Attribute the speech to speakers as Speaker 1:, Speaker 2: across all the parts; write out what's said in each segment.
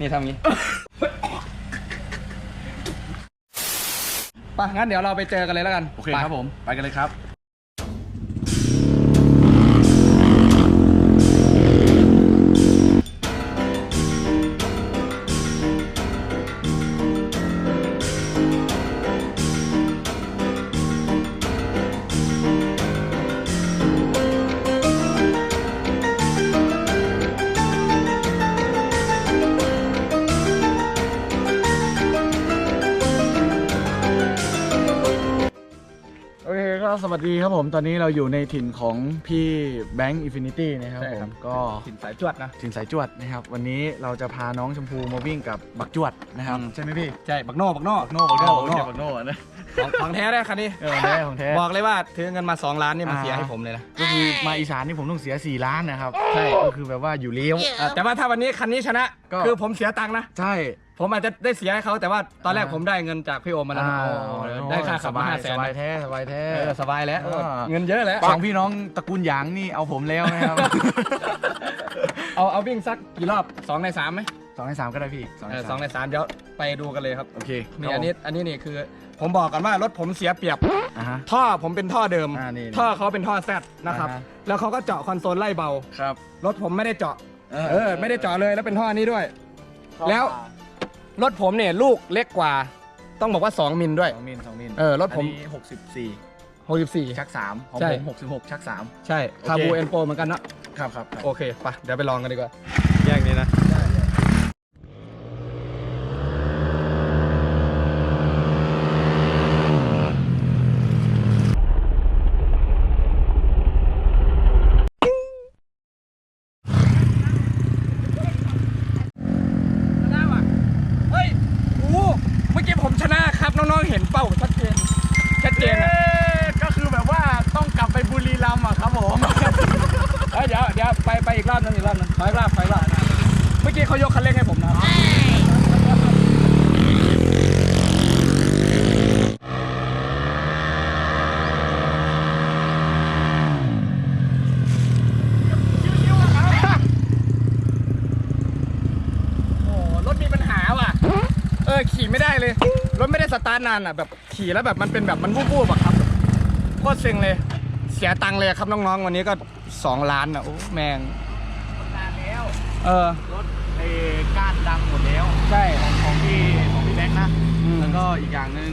Speaker 1: นี่ทำงี้ ไปงั้นเดี๋ยวเราไปเจอกันเลยแล้วกัน
Speaker 2: โอเค
Speaker 1: ไป
Speaker 2: ครับผม ไปกันเลยครับ วัสดีครับผมตอนนี้เราอยู่ในถิ่นของพี่แบงค์อินฟินิตี้นะครับ
Speaker 1: ใช่
Speaker 2: ผ
Speaker 1: ครั
Speaker 2: ม
Speaker 1: บ
Speaker 2: ก็
Speaker 1: สินสายจวดนะ
Speaker 2: ถิ่นสายจวดนะครับวันนี้เราจะพาน้องชมพูมาวิ่งกับบักจวดนะครับ
Speaker 1: อืม
Speaker 2: ใช่ไหมพี่
Speaker 1: ใช่บักโน่บักโน่
Speaker 2: โน่บักโน่
Speaker 1: บักโน่
Speaker 2: บักโน่นะ
Speaker 1: ของของแท้ได้คันนี้
Speaker 2: เออของแท้ของแท้
Speaker 1: บอกเลยว่าถือเงินมา 2 ล้านนี่มัน
Speaker 2: อ่า
Speaker 1: เสียให้ผมเลยนะ
Speaker 2: ก็คือมาอีสานนี่ผมต้องเสีย 4 ล้านนะครับ
Speaker 1: ใช่
Speaker 2: ก็คือแบบว่าอยู่เลี้ยว
Speaker 1: อะแต่ว่าถ้าวันนี้คันนี้ชนะ
Speaker 2: ก็
Speaker 1: คือผมเสียตังค์นะ
Speaker 2: ใช่
Speaker 1: ผมอาจจะได้เสียให้เขาแต่ว่าตอนแรก
Speaker 2: อ่า
Speaker 1: ผมได้เงินจากพี่โอมมาแล้วนะ
Speaker 2: อ่า
Speaker 1: โอ้ได้ค่าขับมาห้าแส
Speaker 2: ส
Speaker 1: น
Speaker 2: บายแท้สบายแท้
Speaker 1: เออสบายแล้วเออ
Speaker 2: อ่า
Speaker 1: เงินเยอะแล้ว
Speaker 2: สองพี่น้องตระกูลหยางนี่เอาผมแล้วนะครับ
Speaker 1: เอาเอาวิ่งสักกี่รอบสองในสามไหม
Speaker 2: สองในสามก็ได้พี่สอง
Speaker 1: เอ
Speaker 2: ใน
Speaker 1: อส
Speaker 2: สา
Speaker 1: อ
Speaker 2: ม
Speaker 1: งในสามเดี๋ยวไปดูกันเลยครับ
Speaker 2: โอเค
Speaker 1: นี่อันนี้อันนี้นี่คือผมบอกกันว่ารถผมเสียเปรียบ
Speaker 2: อ่าฮะ
Speaker 1: ท่อผมเป็นท่อเดิม
Speaker 2: อ่านี่
Speaker 1: ท่อเขาเป็นท่อแซดนะครับ
Speaker 2: อ่าฮะ
Speaker 1: แล้วเขาก็เจาะคอนโซลไล่เบา
Speaker 2: ครับ
Speaker 1: รถผมไม่ได้เจาะ เออ ไม่ได้เจาะเลยแล้วเป็นท่อนี้ด้วย แล้ว รถผมเนี่ยลูกเล็กกว่า ต้องบอกว่า 2 มิลด้วย
Speaker 2: สองมิลสองมิล
Speaker 1: เออรถผม
Speaker 2: หกสิบสี่
Speaker 1: 64
Speaker 2: ชักสามของ
Speaker 1: ใช่
Speaker 2: ผมหกสิบหกชักสาม
Speaker 1: ใช่
Speaker 2: โอเค
Speaker 1: คาบูเอ็นโปเหมือนกันเนอะ
Speaker 2: ครับครับ
Speaker 1: โอเคไปเดี๋ยวไปลองกันดีกว่า แยกนี้นะ ชนะว่ะ เฮ้ยโอ้โหเมื่อกี้ผมชนะครับ น้องๆ เห็นเป้าชัดเจน ชัดเจนอะ
Speaker 2: ก็คือแบบว่าต้องกลับไปบุรีรัมย์อะครับผม
Speaker 1: เดี๋ยวไปไปอีกรอบนึงอีกรอบนึงถอยรอบถอยรอบเมื่อกี้เขายกคันเร่งให้ผมนะครับโอ้รถมีปัญหาว่ะเออขี่ไม่ได้เลยรถไม่ได้สตาร์ทนานอะแบบขี่แล้วแบบมันเป็นแบบมันวูบๆอะครับโคตรเซ็งเลย สียตังค์เลยครับน้องๆ วันนี้ก็2ล้านอะโอ้แมง
Speaker 2: นานแล้ว
Speaker 1: เออ
Speaker 2: รถไอ้ก้านดังหมดแล้ว
Speaker 1: ใช่
Speaker 2: ของของพี่ของพี่แบงค์นะ
Speaker 1: อืม
Speaker 2: แล้วก็อีกอย่างหนึ่ง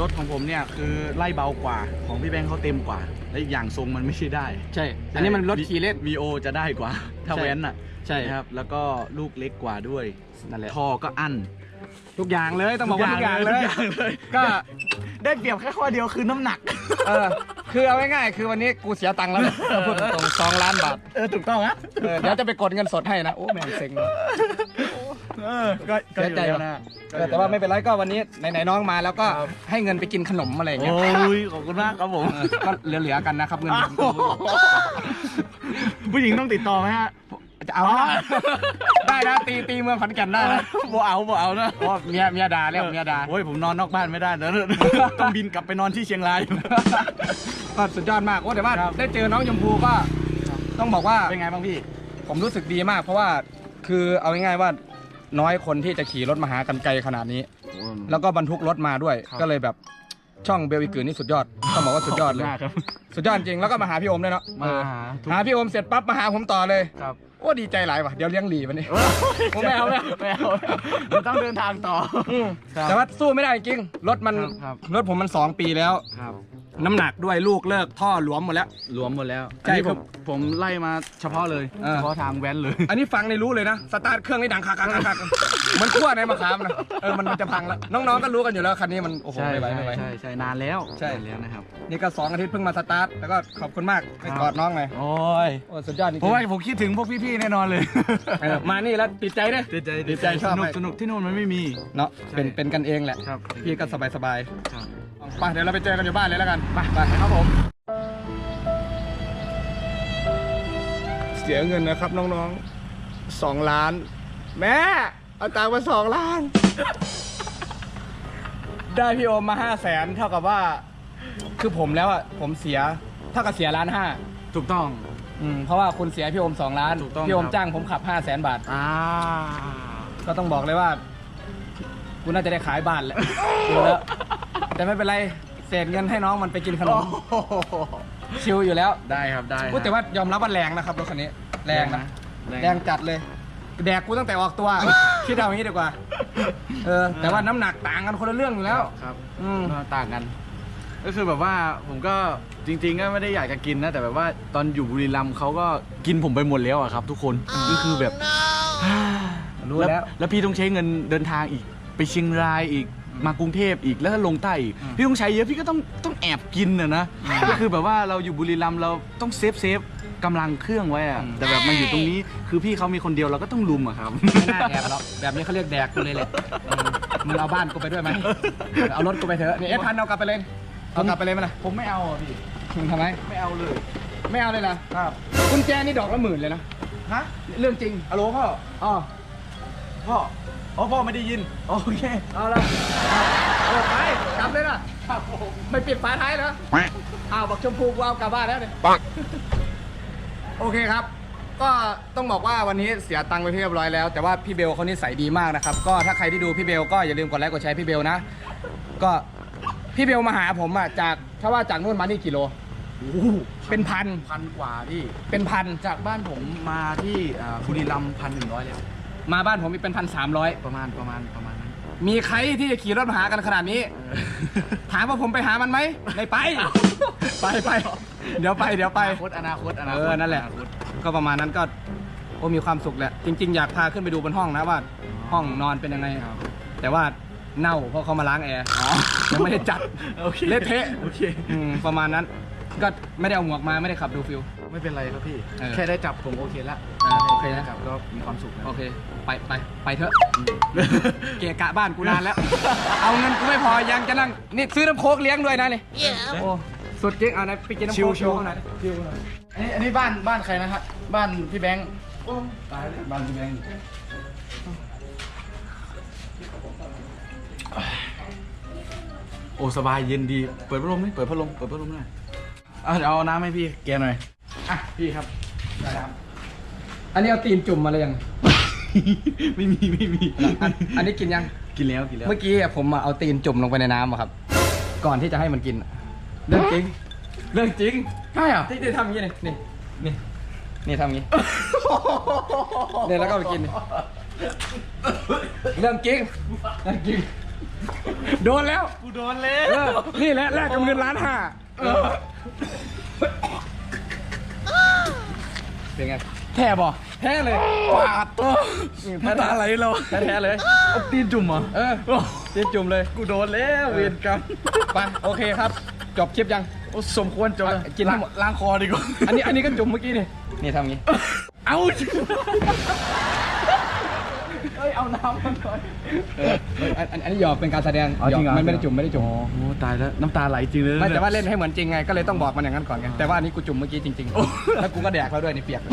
Speaker 2: รถของผมเนี่ยคือไล่เบากว่า ของพี่แบงค์เขาเต็มกว่า และอีกอย่างทรงมันไม่ใช่ได้
Speaker 1: ใช่ อันนี้มันรถขี่เล่น
Speaker 2: วีโอจะได้กว่า ถ้า
Speaker 1: ใช่
Speaker 2: แว้นอะ
Speaker 1: ใช่
Speaker 2: นะครับ แล้วก็ลูกเล็กกว่าด้วย
Speaker 1: นั่นแหละ
Speaker 2: ท่อก็อั้น
Speaker 1: ทุกอย่างเลยต้องบอกว่าทุกอย่างเลย
Speaker 2: ทุกอย่างเลย
Speaker 1: ก็
Speaker 2: ได้เปรียบแค่ข้อเดียวคือน้ำหนัก
Speaker 1: เออ คือเอาง่ายๆคือวันนี้กูเสียตังค์แล้วนะพูดตรงๆสองล้านบาท
Speaker 2: เออถูกต้องนะ
Speaker 1: เออเดี๋ยวจะไปกดเงินสดให้นะ โอ้แม่งเซ็งเลย
Speaker 2: เออก็ก็
Speaker 1: เสียใจ
Speaker 2: อยู่
Speaker 1: ว่ะ
Speaker 2: นะ
Speaker 1: เออแต่ว่าไม่เป็นไรก็วันนี้ไหนๆน้องมาแล้วก็ให้เงินไปกินขนมอะไรอย่างเงี้ย
Speaker 2: โอ้ยขอบคุณมากครับผม
Speaker 1: เออก็เหลือๆกันนะครับเงิน
Speaker 2: ผู้หญิงต้องติดต่อไหมฮะ
Speaker 1: จะ เอานะได้นะตีตีเมืองขอนแก่นได้นะ
Speaker 2: บ่เอาบ่เอานะ
Speaker 1: เพราะว่าเมียเมียด่าแล้วเมียด่า
Speaker 2: โอ้ยผมนอนนอกบ้านไม่ได้นะต้องบินกลับไปนอนที่เชียงราย
Speaker 1: ก็สุดยอดมากโอ้แต่ว่า
Speaker 2: ครับ
Speaker 1: ได้เจอน้องยมพูก็ต้องบอกว่า
Speaker 2: เป็นไงบ้างพี่
Speaker 1: ผมรู้สึกดีมาก เพราะว่าคือเอาง่ายๆว่าน้อยคนที่จะขี่รถมาหากันไกลขนาดนี้ แล้วก็บรรทุกรถมาด้วย
Speaker 2: ครับ
Speaker 1: ก็เลยแบบช่องเบลวิกืนนี่สุดยอดต้องบอกว่าสุดยอดเลย
Speaker 2: ขบคุณมากครับ
Speaker 1: สุดยอดจริงแล้วก็มาหาพี่โอมด้วยเนาะ
Speaker 2: มา
Speaker 1: เออ
Speaker 2: หาทุก
Speaker 1: หาพี่โอมเสร็จปั๊บมาหาผมต่อเลย
Speaker 2: ครับ
Speaker 1: โอ้ดีใจหลายว่ะเดี๋ยวเลี้ยงหลีวันนี้ ผมไม่เอาไม่เอา
Speaker 2: ไม่เอามันต้องเดินทางต่อ
Speaker 1: อืม
Speaker 2: ครับ
Speaker 1: แต่ว่าสู้ไม่ได้จริงรถมัน
Speaker 2: ครับ
Speaker 1: รถผมมันสองปีแล้ว
Speaker 2: ครับ
Speaker 1: น้ำหนักด้วยลูกเลิกท่อหลวมหมดแล้ว
Speaker 2: รวมหมดแล้ว
Speaker 1: ใช่
Speaker 2: อันนี้
Speaker 1: ค
Speaker 2: ผ
Speaker 1: รับ
Speaker 2: มผมไล่มาเฉพาะเลย
Speaker 1: เออ
Speaker 2: เฉพาะทางแว้นเลย
Speaker 1: อันนี้ฟังในรู้เลยนะ สตาร์ทเครื่องนี่ดังคักคักคักคักเหมันขั้วในมะขามนะเออมันมันจะพังแล้ว น้องๆก็รู้กันอยู่แล้วคันนี้มันโอ้โห
Speaker 2: ใช่
Speaker 1: ไม่ไหว
Speaker 2: ใช่
Speaker 1: ไม่ไหว
Speaker 2: ใช่ใช่นานแล้ว
Speaker 1: ใช่
Speaker 2: นานแล้วนะครับ
Speaker 1: นี่ก็สองอาทิตย์เพิ่งมาสตาร์ทแล้วก็ขอบคุณมากไป
Speaker 2: ครับ
Speaker 1: กอดน้องหน่อย
Speaker 2: โอ้ย
Speaker 1: โอ้สุดยอดจริง
Speaker 2: เพราะว่าผมคิดถึงพวกพี่ๆแน่นอนเลย
Speaker 1: เออมานี่แล้วติดใจเด้
Speaker 2: ดีใจ
Speaker 1: ดีใจช
Speaker 2: ส
Speaker 1: อบ
Speaker 2: นุก
Speaker 1: มาก
Speaker 2: สนุกที่นู่นมันไม่มี
Speaker 1: เนาะ
Speaker 2: ใช่
Speaker 1: เป็นเป็นกันเองแหละ
Speaker 2: ครับ
Speaker 1: พี่ก็สบายสบาย
Speaker 2: ครับ
Speaker 1: ๆไปเดี๋ยวเราไปเจอกันอยู่บ้านเลยแล้วกัน ไปไปครับผม เสียเงินนะครับน้องๆสองล้าน แม่เอาตังค์มาสองล้าน ได้พี่โอมมาห้าแสนเท่ากับว่า คือผมแล้วอะผมเสียท่ากับเสียล้านห้า
Speaker 2: ถูกต้อง
Speaker 1: อืมเพราะว่าคุณเสียพี่โอมสองล้าน
Speaker 2: ถูกต้อง
Speaker 1: พี่โอม
Speaker 2: ครับ
Speaker 1: จ้างผมขับห้าแสนบาท
Speaker 2: อ่า
Speaker 1: ก็ต้องบอกเลยว่ากูน่าจะได้ขายบ้านแหละดูแล้ว แต่ไม่เป็นไร เศษเงินให้น้องมันไปกินขนมชิลอยู่แล้ว
Speaker 2: ได้ครับได้
Speaker 1: พูดแต่ว่ายอมรับว่าแรงนะครับรถคันนี้ แรงนะ
Speaker 2: แรง
Speaker 1: แรงจัดเลย แดกกูตั้งแต่ออกตัว คิดเอาอย่างนี้ดีกว่า เออ แต่ว่าน้ำหนักต่างกันคนละเรื่องอยู่แล้ว
Speaker 2: ครับ
Speaker 1: อืม
Speaker 2: ต่างกัน ก็คือแบบว่าผมก็จริง ๆ ก็ไม่ได้อยากจะกินนะ แต่แบบว่าตอนอยู่บุรีรัมย์เขาก็กินผมไปหมดแล้วอะครับ ทุกคนก็คือแบบ
Speaker 1: รู้แล้ว
Speaker 2: แล้วพี่ต้องใช้เงินเดินทางอีก ไปเชียงรายอีกมากรุงเทพอีกแล้วก็ลงใต้อีก
Speaker 1: อืม
Speaker 2: พี่ต้องใช้เยอะพี่ก็ต้องต้องแอบกินอะนะก็คือแบบว่าเราอยู่บุรีรัมย์เราต้องเซฟเซฟกำลังเครื่องไว้อะแต่แบบมาอยู่ตรงนี้คือพี่เขามีคนเดียวเราก็ต้องลุมอะครับ
Speaker 1: ไม่น่าแอบหรอกแบบนี้เขาเรียกแดกกูเลยแหละอืมมึงเอาบ้านกูไปด้วยไหมเอารถกูไปเถอะนี่เอสพันเอากลับไปเลย เอากลับไปเลยมั้ยล่ะ
Speaker 2: ผมไม่เอาอะพี่
Speaker 1: มึงทำไม
Speaker 2: ไม่เอาเลย
Speaker 1: ไม่เอาเลยล่ะ
Speaker 2: ครับ
Speaker 1: กุญแจนี่ดอกละหมื่นเลยนะ
Speaker 2: ฮะ
Speaker 1: เรื่องจริง
Speaker 2: ฮัลโหลพ่อ
Speaker 1: อ๋อ
Speaker 2: พ่ออ๋อพ่อไม่ได้ยินโอเค
Speaker 1: เอาละเออไปกลับเลยล่ะไม่ปิดฝาท้ายเหรออ้าวบอกชมพูกูเอากลับบ้านแล้วเนี่ยโอเคครับ ก็ต้องบอกว่าวันนี้เสียตังค์ไปที่เรียบร้อยแล้ว แต่ว่าพี่เบลเขานิสัยดีมากนะครับ ก็ถ้าใครที่ดูพี่เบลก็อย่าลืมกดไลค์กดแชร์พี่เบลนะ ก็ พี่เบลมาหาผมอะจากถ้าว่าจากนู่นมานี่กี่โลเป็นพัน
Speaker 2: พันกว่าพี่
Speaker 1: เป็นพัน
Speaker 2: จากบ้านผมมาที่อ่าบุรีรัมย์พันหนึ่งร้อยแล้ว
Speaker 1: มาบ้านผมมีเป็นพันสามร้อย
Speaker 2: ประมาณประมาณประมาณนั้น
Speaker 1: มีใครที่จะขี่รถมาหากันขนาดนี้ ถามว่าผมไปหามันไหมไม่ไป ไปไปเดี๋ยวไปเดี๋ยวไป
Speaker 2: อนาคตอนาคตอนาคต
Speaker 1: เออนั่นแหละ
Speaker 2: อนาคต
Speaker 1: ก็ประมาณนั้นก็โอ้มีความสุขแหละ จริง ๆ อยากพาขึ้นไปดูบนห้องนะว่า ห้องนอนเป็นยังไง
Speaker 2: ครับ
Speaker 1: แต่ว่าเน่าเพราะเขามาล้างแอร์
Speaker 2: อ๋อ
Speaker 1: ยังไม่ได้จัด
Speaker 2: โอเค
Speaker 1: เละเทะ
Speaker 2: โอเค
Speaker 1: อืมประมาณนั้น ก็ไม่ได้เอาหมวกมาไม่ได้ขับดูฟิล
Speaker 2: ไม่เป็นไรครับพี่
Speaker 1: เออ
Speaker 2: แค่ได้จับผมโอเคละ
Speaker 1: เออโอเคนะ
Speaker 2: จับก็มีความสุขแล้ว
Speaker 1: โอเค ไปไปไปเถอะ เกะกะบ้านกูนานแล้ว เอาเงินกูไม่พอยังจะนั่งนี่ซื้อน้ำโค้กเลี้ยงด้วยนะนี่โอ้สุดจริงเอานะไปกินน้ำ
Speaker 2: ชิว
Speaker 1: โค้ก
Speaker 2: ชิว
Speaker 1: หน่อย
Speaker 2: ชิวหน่อยอันนี้อันนี้บ้านบ้านใครนะฮะบ้านพี่แบงค์ตายเลยบ้านพี่แบงค์ โอ้สบายเย็นดี เปิดพัดลมไหมเปิดพัดลมเปิดพัดลมหน่อยเอาเดี๋ยวเอาน้ำให้พี่แกหน่อย อะพี่ครับ
Speaker 1: อันนี้เอาตีนจุ่มมาเลยยัง
Speaker 2: ไม่มีไม่มี
Speaker 1: อันอันนี้กินยัง
Speaker 2: กินแล้วกินแล้ว
Speaker 1: เมื่อกี้อะผมอะเอาตีนจุ่มลงไปในน้ำอะครับ ก่อนที่จะให้มันกินอะเรื่องจริง เรื่องจริง
Speaker 2: ใช่เหรอ
Speaker 1: ที่ที่ทำอย่างนี้นี่นี่นี่นี่ทำอย่างนี้ เนี่ยแล้วก็ไปกินนี่เรื่องจริงเรื่องจริง โดนแล้ว
Speaker 2: กูโดนแล้ว
Speaker 1: เออ นี่แหละแลกกับเงินล้านห้าเป็นไง
Speaker 2: แท่บ่
Speaker 1: แท้เลย
Speaker 2: ปาดตัว
Speaker 1: แท้
Speaker 2: น้ำตาไหลเรา
Speaker 1: แท้ๆเลย
Speaker 2: เอาตีนจุ่มเหรอ
Speaker 1: เออตีนจุ่มเลย
Speaker 2: กูโดนแล้วเวรกรรม
Speaker 1: ไปโอเคครับ จบคลิปยัง
Speaker 2: โอ้สมควรจบแล้ว
Speaker 1: อะกินให้หมด
Speaker 2: ล้างคอดีกว่า
Speaker 1: อันนี้อันนี้ก็จุ่มเมื่อกี้นี่ นี่ทำงี้
Speaker 2: เอา เอ้ยเอาน้ำมาหน่อย
Speaker 1: เอออันอันอันนี้หยอกเป็นการแสดง
Speaker 2: อ๋อ
Speaker 1: หย
Speaker 2: จริ
Speaker 1: อก
Speaker 2: งเหรอ
Speaker 1: มันไม่ได้จุ่มไม่ได้จุ่ม
Speaker 2: โอ้โหตายแล้วน้ำตาไหลจริงเลย
Speaker 1: ไม่แต่ว่าเล่นให้เหมือนจริงไงก็เลยต้องบอกมันอย่างนั้นก่อนไงแต่ว่าอันนี้กูจุ่มเมื่อกี้จริง
Speaker 2: โอ้
Speaker 1: ๆแล้วกูก็แดกแล้วด้วยนี่เปียกเลย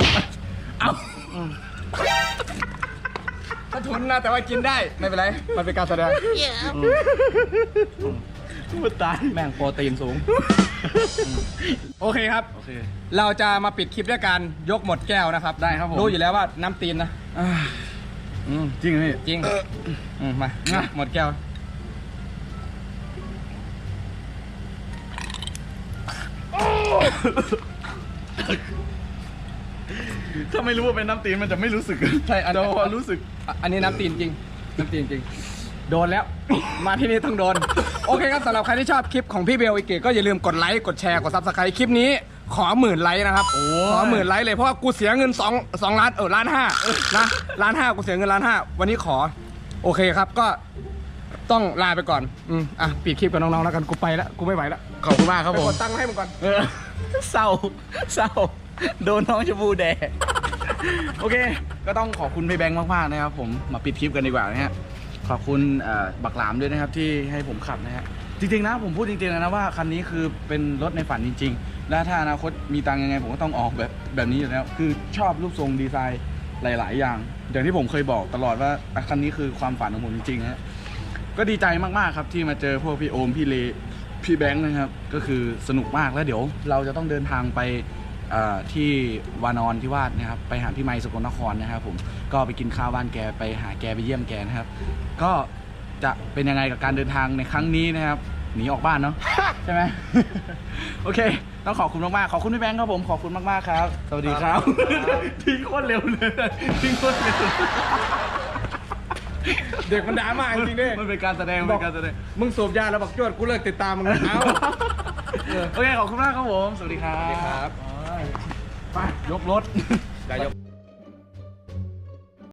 Speaker 2: เอา
Speaker 1: ก็ทุนนะแต่ว่ากินได้ไม่เป็นไรมันเป็นการแสดง
Speaker 2: พูดตาย
Speaker 1: แม่งโปรตีนสูง โอเคครับ
Speaker 2: โอเค
Speaker 1: เราจะมาปิดคลิปด้วยการยกหมดแก้วนะครับ
Speaker 2: ได้ครับผม
Speaker 1: รู้อยู่แล้วว่าน้ำตีนนะ
Speaker 2: อ่า
Speaker 1: อืม
Speaker 2: จริงเหรอพี่
Speaker 1: จริงอืมมา
Speaker 2: อะ
Speaker 1: หมดแก้ว
Speaker 2: ถ้าไม่รู้ว่าเป็นน้ำตีนมันจะไม่รู้สึก
Speaker 1: ใช่อัน
Speaker 2: แต่พอรู้สึก
Speaker 1: อะอันนี้น้ำตีนจริง น้ำตีนจริง โดนแล้ว มาที่นี่ต้องโดน โอเคครับสำหรับใครที่ชอบคลิปของพี่เบลอีกเกก็อย่าลืมกดไลค์ กดแชร์ กดซับสไครต์คลิปนี้ ขอหมื่นไลค์นะครับ
Speaker 2: โอ้
Speaker 1: ขอหมื่นไลค์เลยเพราะว่ากูเสียเงิน2 2ล้านเออล้านห้านะล้านห้ากูเสียเงินล้านห้าวันนี้ขอ โอเคครับก็ต้องลาไปก่อนอืมอะปิดคลิปกับน้องๆแล้วกันกูไปแล้วกูไม่ไหวแล้ว
Speaker 2: ขอบคุณมากครับ
Speaker 1: ไป
Speaker 2: ผม
Speaker 1: กดตังค์ให้มึงก่อน
Speaker 2: เออเศร้าเศร้าโดนน้องชมพูแดกโอเค ก็ต้องขอบคุณพี่แบงค์มากๆนะครับผมมาปิดคลิปกันดีกว่านะฮะขอบคุณเอ่อบักหลามด้วยนะครับที่ให้ผมขับนะฮะจริงๆนะผมพูดจริงๆนะว่าคันนี้คือเป็นรถในฝันจริง ๆ และถ้าอนาคตมีตังค์ยังไงผมก็ต้องออกแบบแบบนี้อยู่แล้ว คือชอบรูปทรงดีไซน์หลาย ๆ อย่าง อย่างที่ผมเคยบอกตลอดว่าคันนี้คือความฝันของผมจริงๆฮะก็ดีใจมาก ๆ ครับที่มาเจอพวกพี่โอมพี่เลพี่แบงค์นะครับ ก็คือสนุกมากแล้วเดี๋ยวเราจะต้องเดินทางไปที่วานอนที่วาดนะครับ ไปหาพี่ไมค์สกลนครนะครับผมก็ไปกินข้าวบ้านแกไปหาแกไปเยี่ยมแกนะครับ ก็จะเป็นยังไงกับการเดินทางในครั้งนี้นะครับ หนีออกบ้านเนาะ ใช่ไหม โอเค ต้องขอบคุณมากๆ ขอบคุณพี่แบงค์ครับผม ขอบคุณมากๆครับ สวัสดีครับ ทิ้งโคตรเร็วเลยทิ้งโคตรเร็ว
Speaker 1: เด็กมันด่ามากจริงๆด้วย
Speaker 2: มันเป็นการแสดงมันเป็นการแสดง
Speaker 1: มึงสูบยาแล้วบอกจวดกูเลิกติดตามมึงแล้วเอา
Speaker 2: โอเค ขอบคุณมากครับผม สวัสดีครับ
Speaker 1: สวัสดีครับ
Speaker 2: ไป ยกรถ
Speaker 1: ได้ยก